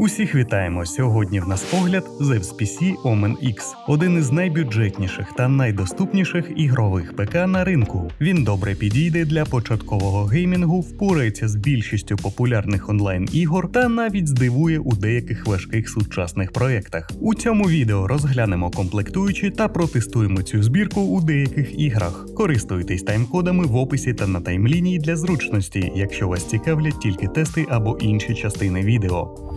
Усіх вітаємо! Сьогодні в нас огляд Zeus PC Omen X, один із найбюджетніших та найдоступніших ігрових ПК на ринку. Він добре підійде для початкового геймінгу, впорається з більшістю популярних онлайн-ігор та навіть здивує у деяких важких сучасних проєктах. У цьому відео розглянемо комплектуючі та протестуємо цю збірку у деяких іграх. Користуйтесь тайм-кодами в описі та на таймлінії для зручності, якщо вас цікавлять тільки тести або інші частини відео.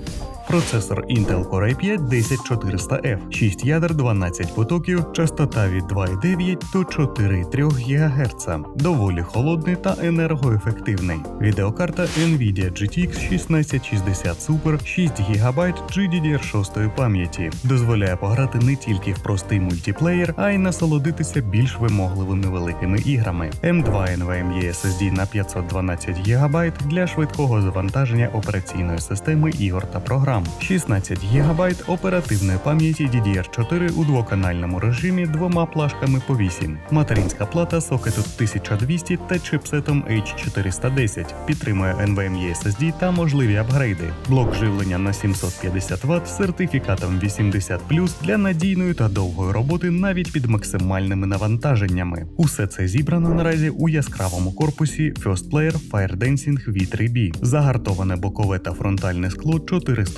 Процесор Intel Core i 5 10400F, 6 ядер 12 потоків, частота від 2,9 до 4,3 ГГц, доволі холодний та енергоефективний. Відеокарта Nvidia GTX 1660 Super 6 ГБ GDDR6 пам'яті, дозволяє пограти не тільки в простий мультиплеєр, а й насолодитися більш вимогливими великими іграми. M2 NVMe SSD на 512 ГБ для швидкого завантаження операційної системи ігор та програм. 16 ГБ оперативної пам'яті DDR4 у двоканальному режимі двома плашками по 8. Материнська плата сокету 1200 та чипсетом H410, підтримує NVMe SSD та можливі апгрейди. Блок живлення на 750 Вт з сертифікатом 80 для надійної та довгої роботи навіть під максимальними навантаженнями. Усе це зібрано наразі у яскравому корпусі First Player Fire Dancing V3B, загартоване бокове та фронтальне скло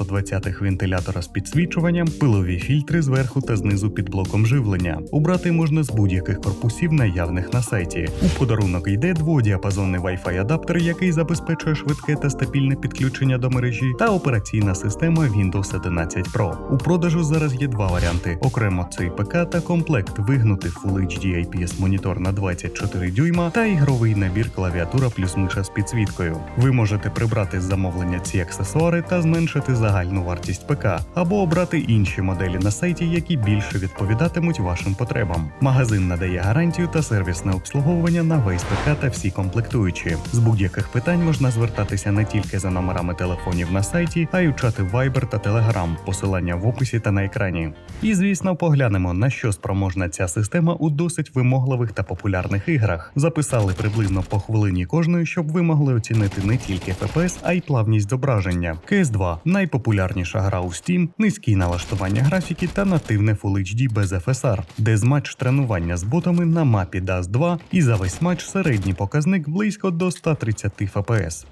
420 вентилятора з підсвічуванням, пилові фільтри зверху та знизу під блоком живлення. Убрати можна з будь-яких корпусів наявних на сайті. У подарунок йде дводіапазонний Wi-Fi адаптер, який забезпечує швидке та стабільне підключення до мережі, та операційна система Windows 11 Pro. У продажу зараз є два варіанти: окремо цей ПК та комплект вигнутий Full HD IPS монітор на 24 дюйма та ігровий набір клавіатура плюс миша з підсвіткою. Ви можете прибрати з замовлення ці аксесуари та зменшити загальну вартість ПК, або обрати інші моделі на сайті, які більше відповідатимуть вашим потребам. Магазин надає гарантію та сервісне обслуговування на весь ПК та всі комплектуючі. З будь-яких питань можна звертатися не тільки за номерами телефонів на сайті, а й у чати Viber та Telegram, посилання в описі та на екрані. І звісно, поглянемо на що спроможна ця система у досить вимогливих та популярних іграх. Записали приблизно по хвилині кожної, щоб ви могли оцінити не тільки FPS, а й плавність зображення. CS2 – найпопулярніша гра у Steam, низькі налаштування графіки та нативне Full HD без FSR, де з матч тренування з ботами на мапі DAS 2 і за весь матч середній показник близько до 130 FPS.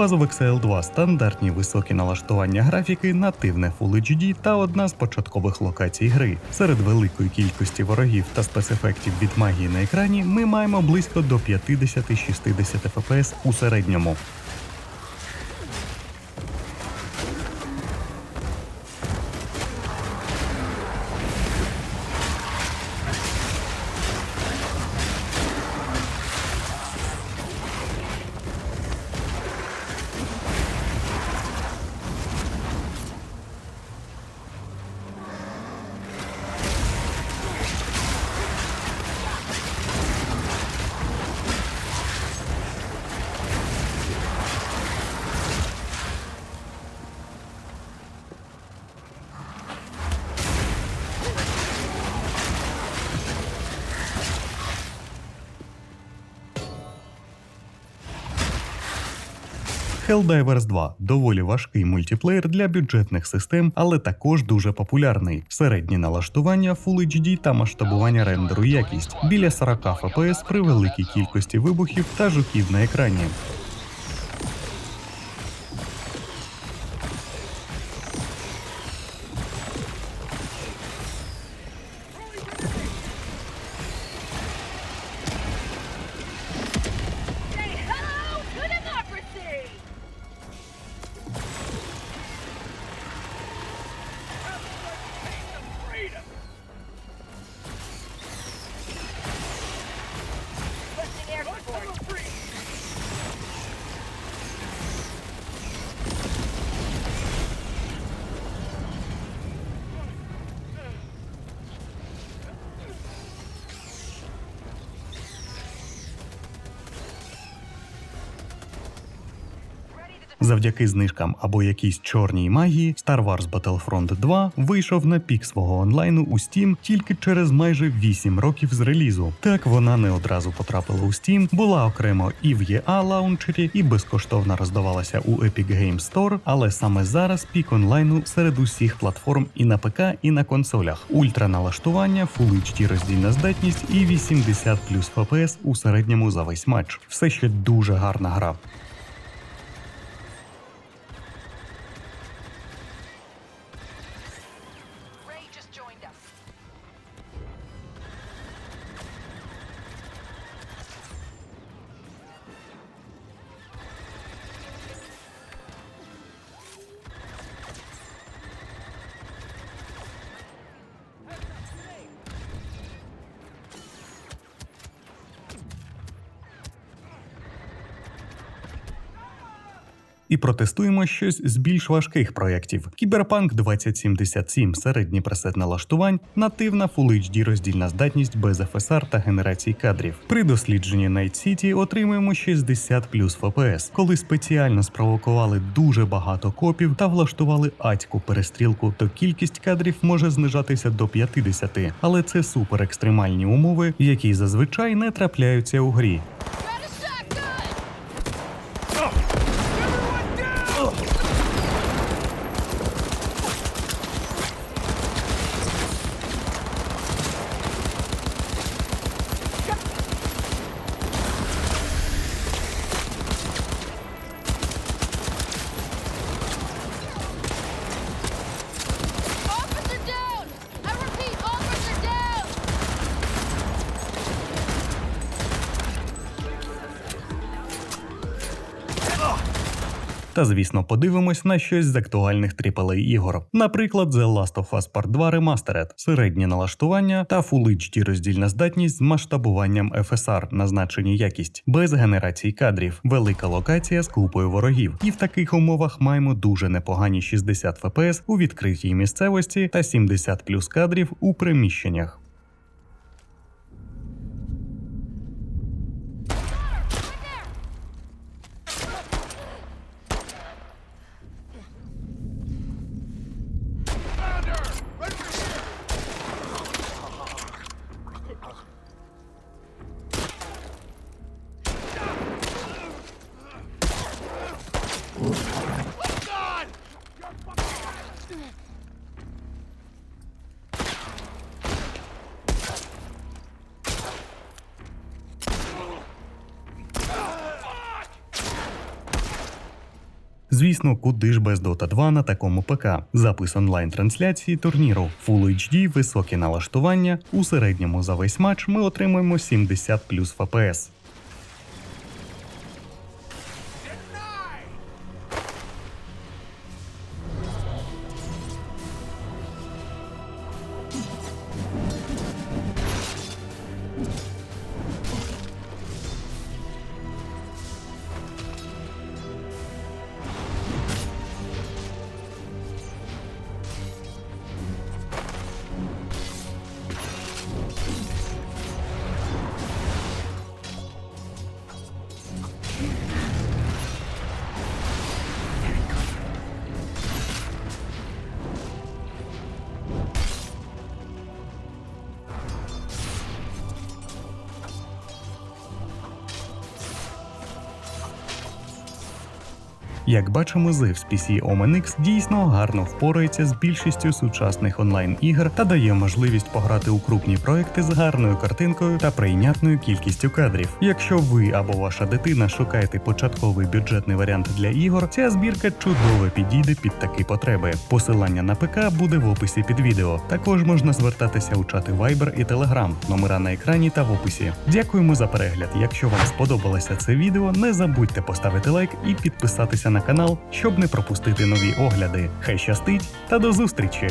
Puzzle XL 2 стандартні високі налаштування графіки, нативне Full HD та одна з початкових локацій гри. Серед великої кількості ворогів та спецефектів від магії на екрані ми маємо близько до 50-60 FPS у середньому. Helldivers 2 доволі важкий мультиплеєр для бюджетних систем, але також дуже популярний. Середні налаштування Full HD та масштабування рендеру якість біля 40 FPS при великій кількості вибухів та жуків на екрані. Завдяки знижкам або якійсь чорній магії, Star Wars Battlefront 2 вийшов на пік свого онлайну у Steam тільки через майже 8 років з релізу. Так вона не одразу потрапила у Steam, була окремо і в EA лаунчері, і безкоштовно роздавалася у Epic Games Store, але саме зараз пік онлайну серед усіх платформ і на ПК, і на консолях. Ультра налаштування, Full HD роздільна здатність і 80 плюс FPS у середньому за весь матч. Все ще дуже гарна гра. І протестуємо щось з більш важких проєктів. Кіберпанк 2077, середній пресет налаштувань, нативна Full HD роздільна здатність без FSR та генерації кадрів. При дослідженні Night City отримуємо 60 плюс FPS, коли спеціально спровокували дуже багато копів та влаштували адську перестрілку, то кількість кадрів може знижатися до 50, але це супер екстремальні умови, які зазвичай не трапляються у грі. Та звісно, подивимось на щось з актуальних AAA ігор. Наприклад, The Last of Us Part 2 Remastered, середнє налаштування та Full HD роздільна здатність з масштабуванням FSR на значенні якість, без генерації кадрів, велика локація з купою ворогів. І в таких умовах маємо дуже непогані 60 FPS у відкритій місцевості та 70 плюс кадрів у приміщеннях. Звісно, куди ж без Dota 2 на такому ПК. Запис онлайн-трансляції турніру, Full HD, високі налаштування. У середньому за весь матч ми отримуємо 70 плюс FPS. Як бачимо, Zevs PC Omen X дійсно гарно впорається з більшістю сучасних онлайн-ігр та дає можливість пограти у крупні проекти з гарною картинкою та прийнятною кількістю кадрів. Якщо ви або ваша дитина шукаєте початковий бюджетний варіант для ігор, ця збірка чудово підійде під такі потреби. Посилання на ПК буде в описі під відео. Також можна звертатися у чати Viber і Telegram, номера на екрані та в описі. Дякуємо за перегляд. Якщо вам сподобалося це відео, не забудьте поставити лайк і підписатися на канал, щоб не пропустити нові огляди. Хай щастить та до зустрічі!